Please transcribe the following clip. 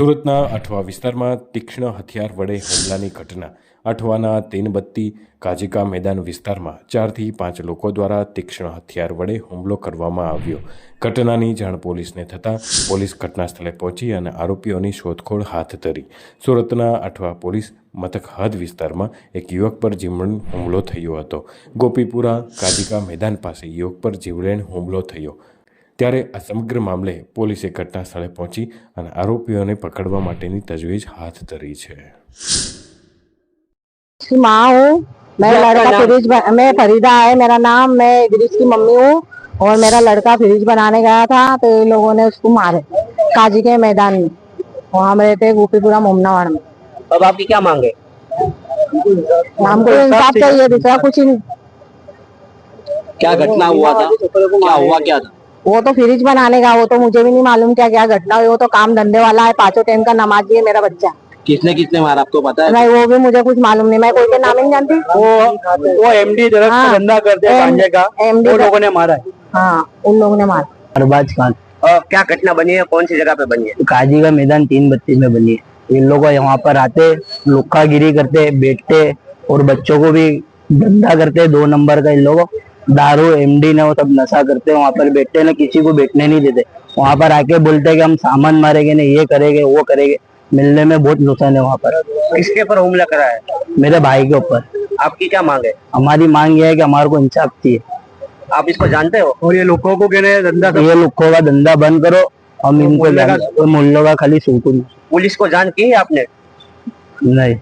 સુરતના અઠવા વિસ્તારમાં તીક્ષ્ણ હથિયાર વડે હુમલાની ઘટના. અઠવાના તેનબત્તી કાજિકા મેદાન વિસ્તારમાં ચારથી પાંચ લોકો દ્વારા તીક્ષ્ણ હથિયાર વડે હુમલો કરવામાં આવ્યો. ઘટનાની જાણ પોલીસને થતાં પોલીસ ઘટના સ્થળે પહોંચી અને આરોપીઓની શોધખોળ હાથ ધરી. સુરતના અઠવા પોલીસ મથક હદ વિસ્તારમાં એક યુવક પર જીવલેણ હુમલો થયો હતો. ગોપીપુરા કાજિકા મેદાન પાસે યુવક પર જીવલેણ હુમલો થયો. ત્યારે આ સમગ્ર મામલે પોલીસે ઘટના સ્થળે પહોંચી અને આરોપીઓને પકડવા માટેની તજવીજ હાથ ધરી છે की माँ हूँ मेरा लड़का फ्रिज बन- मैं फरीदा है मेरा नाम मैं इदरीस की मम्मी हूँ और मेरा लड़का फ्रिज बनाने गया था तो इन लोगों ने उसको मारे काजी के मैदान में और हम रहते हैं गोपीपुरा मोमनावाड़ में अब आपकी क्या मांग है हमको इंसाफ चाहिए दूसरा कुछ ही नहीं क्या घटना हुआ था क्या हुआ क्या था वो तो फ्रिज बनाने का वो तो मुझे भी नहीं मालूम क्या क्या घटना हुई वो तो काम धंधे वाला है पाँचों टाइम का नमाजी है मेरा बच्चा। किसने किसने मारा आपको पता है? नहीं वो भी मुझे कुछ मालूम नहीं मैं कोई के नाम ही नहीं जानती। वो वो एमडी हाँ। धंधा करते हैं गांजे का वो लोगों ने मारा है। हाँ उन लोगों ने मारा। अरबाज खान। क्या घटना बनी है कौन सी जगह पे बनी है? काजी का मैदान तीन बत्तीस में बनी है। इन लोग यहाँ पर आते लुक्कागिरी करते बैठते और बच्चों को भी धंधा करते दो नंबर का इन लोगों। दारू एमडी ने वो सब नशा करते वहाँ पर बैठते ना किसी को बैठने नहीं देते। वहाँ पर आके बोलते कि हम सामान मारेंगे नहीं ये करेंगे वो करेंगे। मिलने में बहुत नुकसान है वहाँ पर। किसके पर हमला करा है? मेरे भाई के ऊपर। आपकी क्या मांग है? हमारी मांग ये है कि हमारे को इंसाफ चाहिए। आप इसको जानते हो? और ये लोगों को कहने धंधा ये लोगों का धंधा बंद करो हम इनको का- जान- मुल्लों का खाली सुकून। पुलिस को जान की है आपने? नहीं।